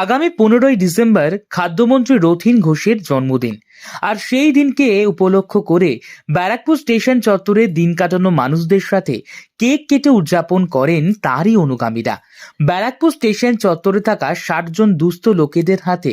আগামী পনেরোই ডিসেম্বর খাদ্যমন্ত্রী রথিন ঘোষের জন্মদিন। আর সেই দিনকে উপলক্ষ করে ব্যারাকপুর স্টেশন চত্বরে দিন কাটানো মানুষদের সাথে কেক কেটে উদযাপন করেন তারই অনুগামীরা। ব্যারাকপুর স্টেশন চত্বরে থাকা ষাট জন দুস্থ লোকেদের হাতে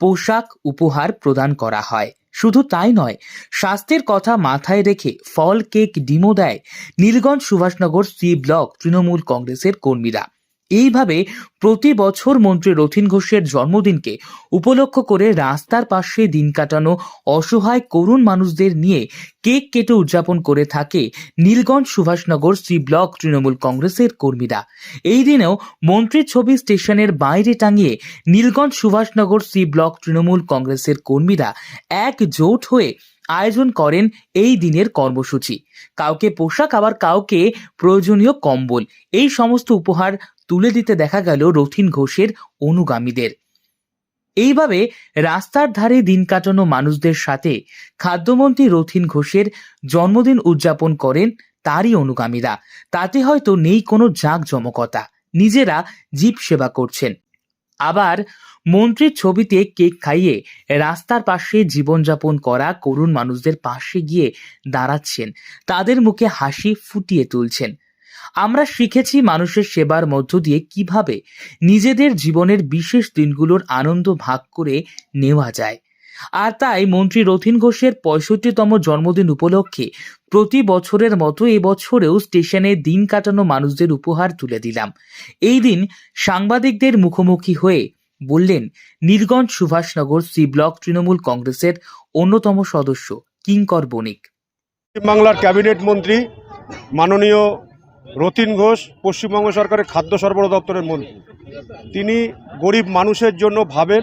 পোশাক উপহার প্রদান করা হয়। শুধু তাই নয়, স্বাস্থ্যের কথা মাথায় রেখে ফল, কেক ডিমো দেয় নীলগঞ্জ সুভাষনগর সি ব্লক তৃণমূল কংগ্রেসের কর্মীরা। এইভাবে প্রতি বছর মন্ত্রী রথিন ঘোষের জন্মদিনকে উপলক্ষ করে রাস্তার পাশে দিন কাটানো অসহায় করুণ মানুষদের নিয়ে কেক কেটে উদযাপন করে থাকে নীলগঞ্জ সুভাষনগর সি ব্লক তৃণমূল কংগ্রেসের কর্মীরা। এই দিনেও মন্ত্রীর ছবি স্টেশনের বাইরে টাঙিয়ে নীলগঞ্জ সুভাষনগর সি ব্লক তৃণমূল কংগ্রেসের কর্মীরা একজোট হয়ে আয়োজন করেন এই দিনের কর্মসূচি। কাউকে পোশাক, আবার কাউকে প্রয়োজনীয় কম্বল। এই সমস্ত উপহার তুলে দিতে দেখা গেল রথিন ঘোষের অনুগামীদের। এইভাবে রাস্তার ধারে দিন কাটানো মানুষদের সাথে খাদ্যমন্ত্রী রথিন ঘোষের জন্মদিন উদযাপন করেন তারই অনুগামীরা। তাতে হয়তো নেই কোনো জাঁকজমকতা। নিজেরা জীব সেবা করছেন। আবার মন্ত্রীর ছবিতে কেক খাইয়ে রাস্তার পাশে জীবনযাপন করা করুণ মানুষদের পাশে গিয়ে দাঁড়াচ্ছেন। তাদের মুখে হাসি ফুটিয়ে তুলছেন। আমরা শিখেছি মানুষের সেবার মধ্য দিয়ে কীভাবে নিজেদের জীবনের বিশেষ দিনগুলোর আনন্দ ভাগ করে নেওয়া যায়। আর তাই মন্ত্রী রথিন ঘোষের পঁয়ষট্টিতম জন্মদিন উপলক্ষে প্রতি বছরের মতো এবছরেও স্টেশনে দিন কাটানো মানুষদের উপহার তুলে দিলাম। এই দিন সাংবাদিকদের মুখোমুখি হয়ে বললেন নীলগঞ্জ সুভাষনগর সি ব্লক তৃণমূল কংগ্রেসের অন্যতম সদস্য কিঙ্কর বণিক। বাংলার ক্যাবিনেট মন্ত্রী, মাননীয় রতিন ঘোষ, পশ্চিমবঙ্গ সরকারের খাদ্য সরবরাহ দপ্তরের মন্ত্রী। তিনি গরিব মানুষের জন্য ভাবেন,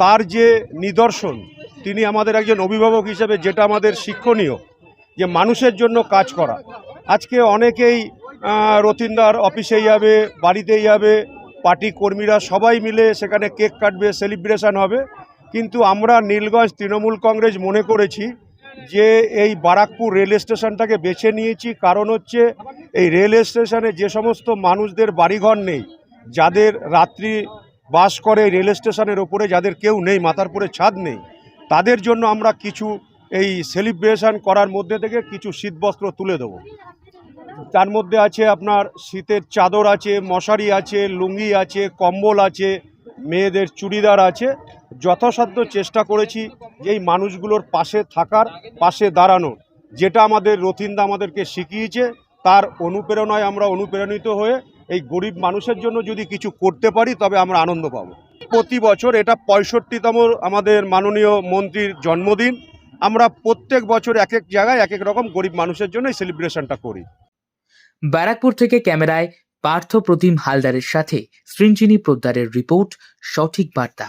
তার যে নিদর্শন, তিনি আমাদের একজন অভিভাবক হিসেবে যেটা আমাদের শিক্ষণীয়, যে মানুষের জন্য কাজ করা। আজকে অনেকেই রতিনদার অফিসে যাবে বাড়িতে যাবে, পার্টি কর্মীরা সবাই মিলে সেখানে কেক কাটবে, সেলিব্রেশন হবে। কিন্তু আমরা নীলগঞ্জ তৃণমূল কংগ্রেস মনে করেছি যে এই বারাকপুর রেল স্টেশনটাকে বেছে নিয়েছি। কারণ হচ্ছে এই রেল স্টেশনে যে সমস্ত মানুষদের বাড়িঘর নেই, যাদের রাত্রি বাস করে রেল স্টেশনের ওপরে, যাদের কেউ নেই, মাথার পরে ছাদ নেই, তাদের জন্য আমরা কিছু এই সেলিব্রেশন করার মধ্যে থেকে কিছু শীতবস্ত্র তুলে দেবো। তার মধ্যে আছে আপনার শীতের চাদর আছে, মশারি আছে, লুঙ্গি আছে, কম্বল আছে, মেয়েদের চুড়িদার আছে। যথাসাধ্য চেষ্টা করেছি এই মানুষগুলোর পাশে থাকার, পাশে দাঁড়ানোর, যেটা আমাদের রথিন্দা আমাদেরকে শিখিয়েছে। তার অনুপ্রেরণায় আমরা অনুপ্রেরণিত হয়ে এই গরিব মানুষের জন্য যদি কিছু করতে পারি, তবে আমরা আনন্দ পাব। প্রতি বছর এটা পঁয়ষট্টিতম আমাদের মাননীয় মন্ত্রীর জন্মদিন। আমরা প্রত্যেক বছর এক এক জায়গায় এক এক রকম গরিব মানুষের জন্য এই সেলিব্রেশনটা করি। ব্যারাকপুর থেকে ক্যামেরায় পার্থ প্রতিম হালদারের সাথে সৃঞ্জিনী পোদ্দারের রিপোর্ট, সঠিক বার্তা।